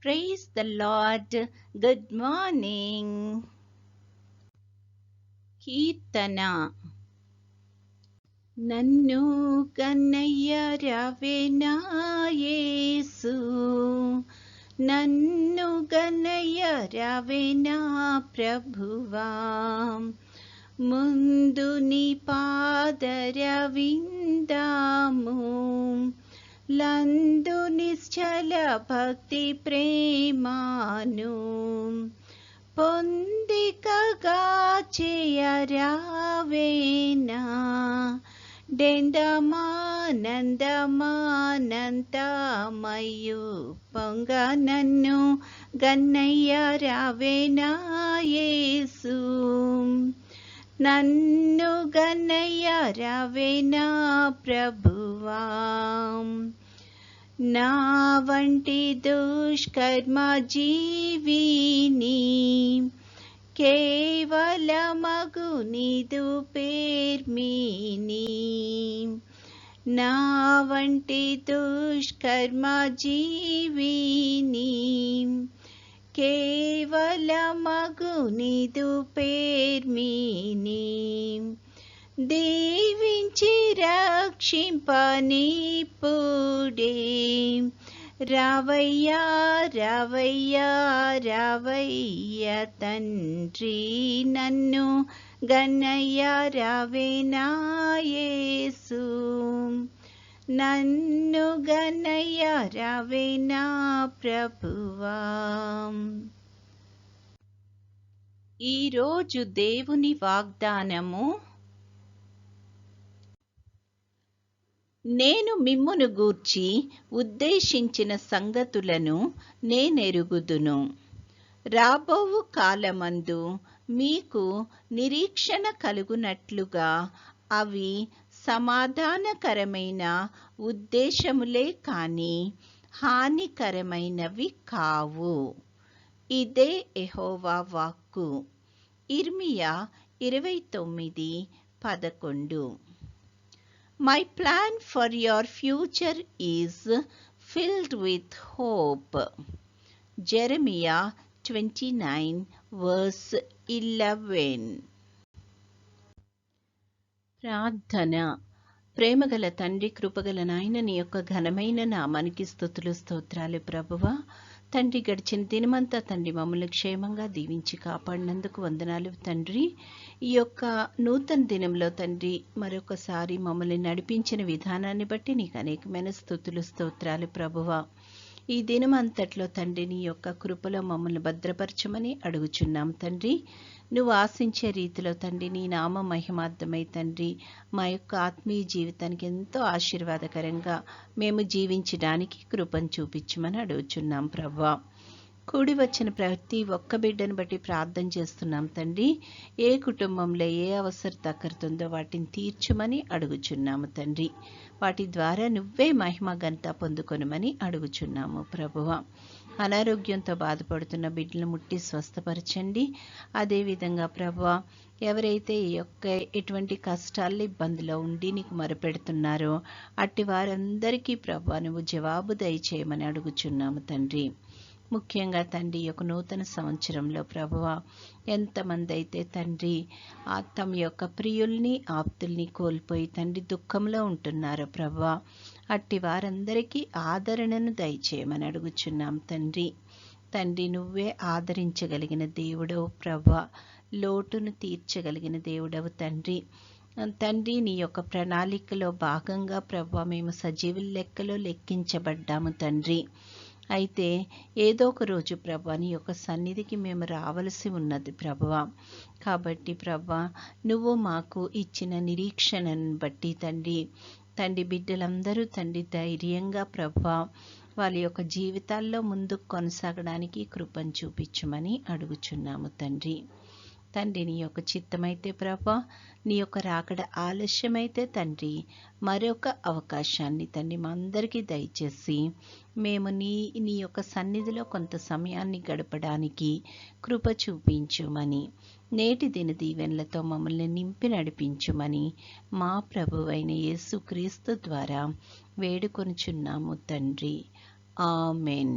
Praise the Lord. Good morning. Kirtana Nannu kannaya ravena Yesu Nannu kannaya ravena Prabhuvam Munduni padaravindamum లందు నిశ్చల భక్తి ప్రేమాను పొందికగా చేయరావేనా? డెందమానందమానంతమయు పొంగ నన్ను గన్నయ్య రావేనాయేసు నన్ను గన్నయ్య రావేనా ప్రభువా? नावण्टि दुष्कर्म जीविनी के वगुनि दुपेर्मिनी दुष्कर्म जीवीनी के రక్షింపనిప్పుడే రావయ్యా రావయ్యా రావయ్య తండ్రి నన్ను గన్నయ్య రావేనాయేసు నన్ను గన్నయ్య రావేనా ప్రభువా. ఈరోజు దేవుని వాగ్దానము నేను మిమ్మును గూర్చి ఉద్దేశించిన సంగతులను నేనెరుగుదును. రాబోవు కాలమందు మీకు నిరీక్షణ కలుగునట్లుగా అవి సమాధానకరమైన ఉద్దేశములే కాని హానికరమైనవి కావు. ఇదే ఎహోవా వాక్కు. ఇర్మియా ఇరవై తొమ్మిది పదకొండు. My plan for your future is filled with hope. Jeremiah 29, verse 11. ప్రార్థన ప్రేమగల తండ్రి కృపగల నాయన నీ యొక్క ఘనమైన నామానికి స్థుతులు స్తోత్రాలు ప్రభువా తండ్రి గడిచిన దినమంతా తండ్రి మమ్మల్ని క్షేమంగా దీవించి కాపాడినందుకు వందనాలు తండ్రి. ఈ యొక్క నూతన దినంలో తండ్రి మరొకసారి మమ్మల్ని నడిపించిన విధానాన్ని బట్టి నీకు అనేకమైన స్థుతులు స్తోత్రాలు ప్రభువా. ఈ దినం అంతట్లో తండ్రి నీ యొక్క కృపలో మమ్మల్ని భద్రపరచమని అడుగుచున్నాం తండ్రి. నువ్వు ఆశించే రీతిలో తండ్రి నీ నామ మహిమార్థమై తండ్రి మా యొక్క ఆత్మీయ జీవితానికి ఎంతో ఆశీర్వాదకరంగా మేము జీవించడానికి కృపను చూపించమని అడుగుచున్నాం ప్రభా. కూడి వచ్చిన ప్రతి ఒక్క బిడ్డను బట్టి ప్రార్థన చేస్తున్నాం తండ్రి. ఏ కుటుంబంలో ఏ అవసరం తక్కరుతుందో వాటిని తీర్చమని అడుగుచున్నాము తండ్రి. వాటి ద్వారా నువ్వే మహిమ గంత పొందుకొనమని అడుగుచున్నాము ప్రభువ. అనారోగ్యంతో బాధపడుతున్న బిడ్డలు ముట్టి స్వస్థపరచండి. అదేవిధంగా ప్రభువ ఎవరైతే ఈ యొక్క ఎటువంటి కష్టాలు ఇబ్బందిలో ఉండి నీకు మొరపెడుతున్నారో అట్టి వారందరికీ ప్రభు నువ్వు జవాబు దయచేయమని అడుగుచున్నాము తండ్రి. ముఖ్యంగా తండ్రి యొక్క నూతన సంవత్సరంలో ప్రభువ ఎంతమంది అయితే తండ్రి ఆ తమ యొక్క ప్రియుల్ని ఆప్తుల్ని కోల్పోయి తండ్రి దుఃఖంలో ఉంటున్నారో ప్రభువ అట్టి వారందరికీ ఆదరణను దయచేయమని అడుగుచున్నాం తండ్రి. తండ్రి నువ్వే ఆదరించగలిగిన దేవుడవు ప్రభ లోటును తీర్చగలిగిన దేవుడవు తండ్రి. తండ్రి నీ యొక్క ప్రణాళికలో భాగంగా ప్రభ మేము సజీవుల లెక్కలో లెక్కించబడ్డాము తండ్రి. అయితే ఏదో ఒక రోజు ప్రభా నీ యొక్క సన్నిధికి మేము రావలసి ఉన్నది ప్రభువ కాబట్టి ప్రభా నువ్వు మాకు ఇచ్చిన నిరీక్షణను బట్టి తండ్రి తండ్రి బిడ్డలందరూ తండ్రి ధైర్యంగా ప్రభా వాళ్ళ యొక్క జీవితాల్లో ముందుకు కొనసాగడానికి కృపను చూపించమని అడుగుచున్నాము తండ్రి. తండ్రి నీ యొక్క చిత్తమైతే ప్రభా నీ యొక్క రాకడ ఆలస్యమైతే తండ్రి మరొక అవకాశాన్ని తండ్రి మా అందరికీ దయచేసి మేము నీ నీ యొక్క సన్నిధిలో కొంత సమయాన్ని గడపడానికి కృప చూపించుమని నేటి దిన దీవెనలతో మమ్మల్ని నింపి నడిపించుమని మా ప్రభువైన యేసుక్రీస్తు ద్వారా వేడుకొనుచున్నాము తండ్రి. ఆమెన్.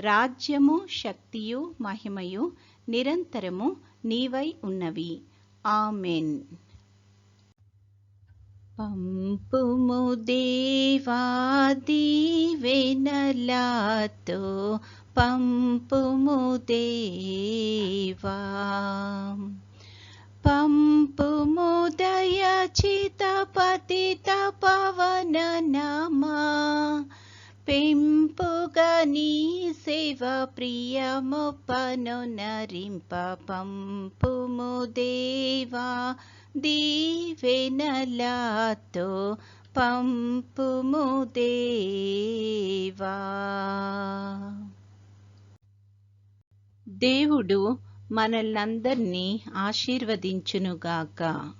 రాజ్యము శక్తియు మహిమయు నిరంతరము నీవై ఉన్నవి. ఆమెన్. పంపుము దేవా దీవెనలాతో పంపుము దేవా. పంపుము దయచిత పతిత పవన నమా పెంపుగా నీ సేవ ప్రియముపను నరింప పంపుము దేవా దీవెనలాతో పంపుము దేవా. దేవుడు మనల్నందరినీ ఆశీర్వదించునుగాక.